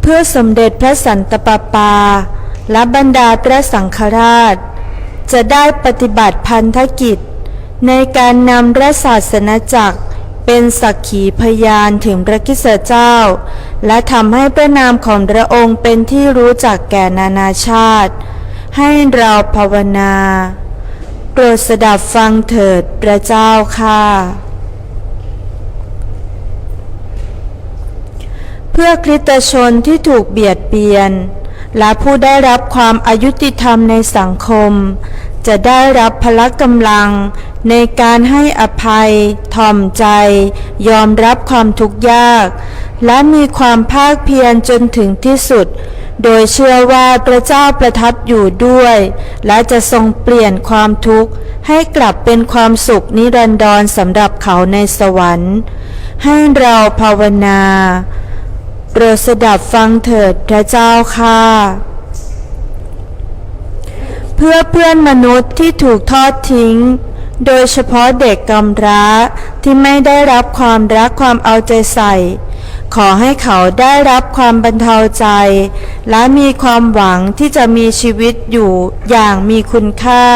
เพื่อสมเด็จพระสันตะปาปา และบรรดาพระสังฆราช จะได้ปฏิบัติพันธกิจ ในการนำพระศาสนจักรเป็นสักขีพยานถึงพระคิสเจ้า และทำให้พระนามของพระองค์เป็นที่รู้จักแก่นานาชาติ ให้เราภาวนาโปรดสดับฟังเถิดพระเจ้าค่ะ พื่อคริสตชนที่ถูกเบียดเบียน และผู้ได้รับความอายุติธรรมในสังคม จะได้รับพละกำลังในการให้อภัย ถ่อมใจ ยอมรับความทุกข์ยาก และมีความภาคเพียรจนถึงที่สุด โดยเชื่อว่าพระเจ้าประทับอยู่ด้วย และจะทรงเปลี่ยนความทุกข์ให้กลับเป็นความสุขนิรันดรสำหรับเขาในสวรรค์ ให้เราภาวนา โปรดสดับฟังเถิดพระเจ้าค่ะ เพื่อเพื่อนมนุษย์ที่ถูกทอดทิ้ง โดยเฉพาะเด็กกำพร้าที่ไม่ได้รับความรักความเอาใจใส่ ขอให้เขาได้รับความบรรเทาใจ และมีความหวังที่จะมีชีวิตอยู่อย่างมีคุณค่า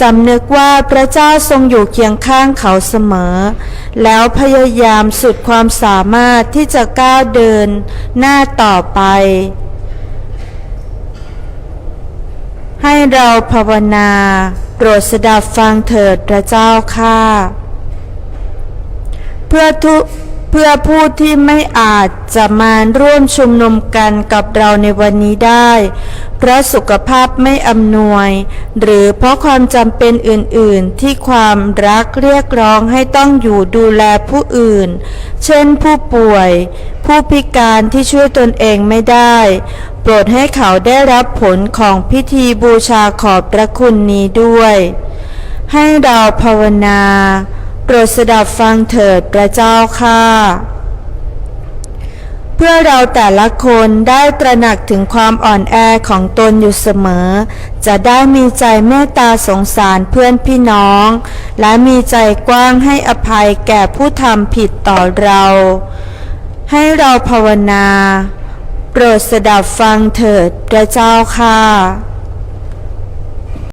สำนึกว่าพระเจ้าทรงอยู่เคียงข้างเขาเสมอ แล้วพยายามสุดความสามารถที่จะก้าวเดินหน้าต่อไป ให้เราภาวนาโปรดสดับฟังเถิดพระเจ้าค่ะเพื่อทุ เพื่อผู้ที่ไม่อาจจะมาร่วมชุมนุมกันกับเราในวันนี้ได้ เพราะสุขภาพไม่อำนวย หรือเพราะความจำเป็นอื่นๆ ที่ความรักเรียกร้องให้ต้องอยู่ดูแลผู้อื่น เช่นผู้ป่วย ผู้พิการที่ช่วยตนเองไม่ได้ โปรดให้เขาได้รับผลของพิธีบูชาขอบพระคุณนี้ด้วย ให้เราภาวนา รดสดับฟังเถิดพระเจ้าค่ะ เพื่อเราแต่ละคนได้ตระหนักถึงความอ่อนแอของตนอยู่เสมอ จะได้มีใจเมตตาสงสารเพื่อนพี่น้อง และมีใจกว้างให้อภัยแก่ผู้ทำผิดต่อเรา ให้เราภาวนา โปรดสดับฟังเถิดพระเจ้าค่ะ